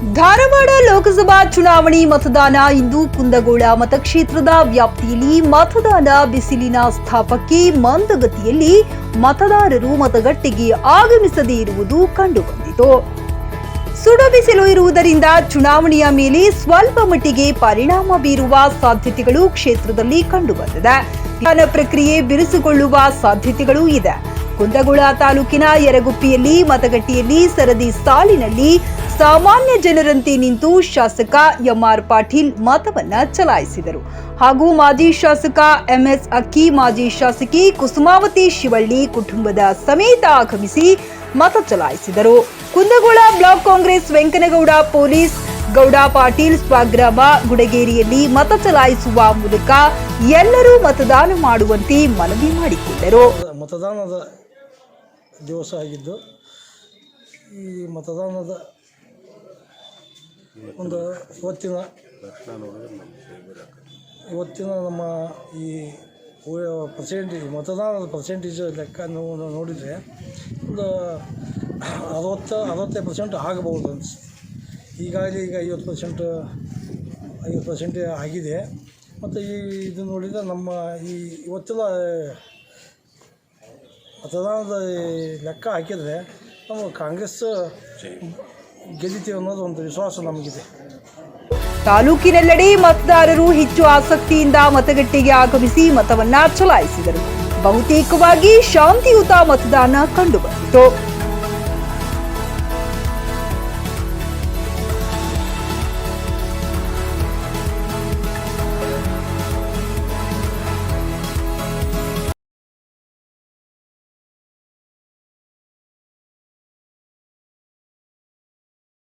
ಧಾರವಾಡ ಲೋಕಸಭಾ ಚುನಾವಣೆ ಮತದಾನ ಇಂದು ಕುಂದಗೋಳ ಮತಕ್ಷೇತ್ರದ ವ್ಯಾಪ್ತಿಯಲ್ಲಿ ಮತದಾನ ಬಿಸಿಲಿನ ಸ್ಥಾಪಕ್ಕೆ ಮಂದಗತಿಯಲ್ಲಿ ಮತದಾರರು ಮತಗಟ್ಟೆಗೆ ಆಗಮಿಸದೇ ಇರುವುದು ಕಂಡುಬಂದಿತು. ಸುಡು ಬಿಸಿಲು ಇರುವುದರಿಂದ ಚುನಾವಣೆಯ ಮೇಲೆ ಸ್ವಲ್ಪ ಮಟ್ಟಿಗೆ ಪರಿಣಾಮ ಬೀರುವ ಸಾಧ್ಯತೆಗಳು ಕ್ಷೇತ್ರದಲ್ಲಿ ಕಂಡುಬಂದಿದೆ. ಮತದಾನ ಪ್ರಕ್ರಿಯೆ ಬಿರುಸುಗೊಳ್ಳುವ ಸಾಧ್ಯತೆಗಳೂ ಇದೆ. ಕುಂದಗೋಳ ತಾಲೂಕಿನ ಯರಗುಪ್ಪಿಯಲ್ಲಿ ಮತಗಟ್ಟೆಯಲ್ಲಿ ಸರದಿ ಸಾಲಿನಲ್ಲಿ ಸಾಮಾನ್ಯ ಜನರಂತೆ ನಿಂತು ಶಾಸಕ ಎಂಆರ್ ಪಾಟೀಲ್ ಮತವನ್ನ ಚಲಾಯಿಸಿದರು. ಹಾಗೂ ಮಾಜಿ ಶಾಸಕ ಎಂಎಸ್ ಅಕ್ಕಿ, ಮಾಜಿ ಶಾಸಕಿ ಕುಸುಮಾವತಿ ಶಿವಳ್ಳಿ ಕುಟುಂಬದ ಸಮೇತ ಆಗಮಿಸಿ ಮತ ಚಲಾಯಿಸಿದರು. Kundagol block Congress Venkanagouda police, Gouda Patil ಸ್ವಗ್ರಾಮ ಗುಡಗೇರಿಯಲ್ಲಿ ಮತ ಚಲಾಯಿಸುವ ಮೂಲಕ ಎಲ್ಲರೂ ಮತದಾನ ಮಾಡುವಂತೆ ಮನವಿ ಮಾಡಿಕೊಂಡರು. ಮತದಾನದ ದಿವಸ ಆಗಿದ್ದು, ಈ ಮತದಾನದ ಒಂದು ಇವತ್ತಿನ ಇವತ್ತಿನ ನಮ್ಮ ಈ ಪರ್ಸೆಂಟೇಜ್ ಮತದಾನದ ಪರ್ಸೆಂಟೇಜ್ ಲೆಕ್ಕ ನಾವು ನೋಡಿದರೆ ಒಂದು ಅರವತ್ತು, ಅರವತ್ತೈದು ಪರ್ಸೆಂಟ್ ಆಗಬಹುದು ಅನಿಸುತ್ತೆ ಈಗಾಗಲೇ ಈಗ ಐವತ್ತು ಪರ್ಸೆಂಟ್ ಐವತ್ತು ಪರ್ಸೆಂಟ್ ಆಗಿದೆ. ಮತ್ತು ಈ ಇದು ನೋಡಿದರೆ ನಮ್ಮ ಈ ಇವತ್ತಿನ ಮತದಾನದ ಲೆಕ್ಕ ಹಾಕಿದರೆ ನಮ್ಮ ಕಾಂಗ್ರೆಸ್ ಗೆದ್ದಿತೀವಿ ಅನ್ನೋದು ಒಂದು ವಿಶ್ವಾಸ ನಮಗಿದೆ. ತಾಲೂಕಿನೆಲ್ಲೆಡೆ ಮತದಾರರು ಹೆಚ್ಚು ಆಸಕ್ತಿಯಿಂದ ಮತಗಟ್ಟೆಗೆ ಆಗಮಿಸಿ ಮತವನ್ನ ಚಲಾಯಿಸಿದರು. ಬಹುತೇಕವಾಗಿ ಶಾಂತಿಯುತ ಮತದಾನ ಕಂಡುಬಂದಿತು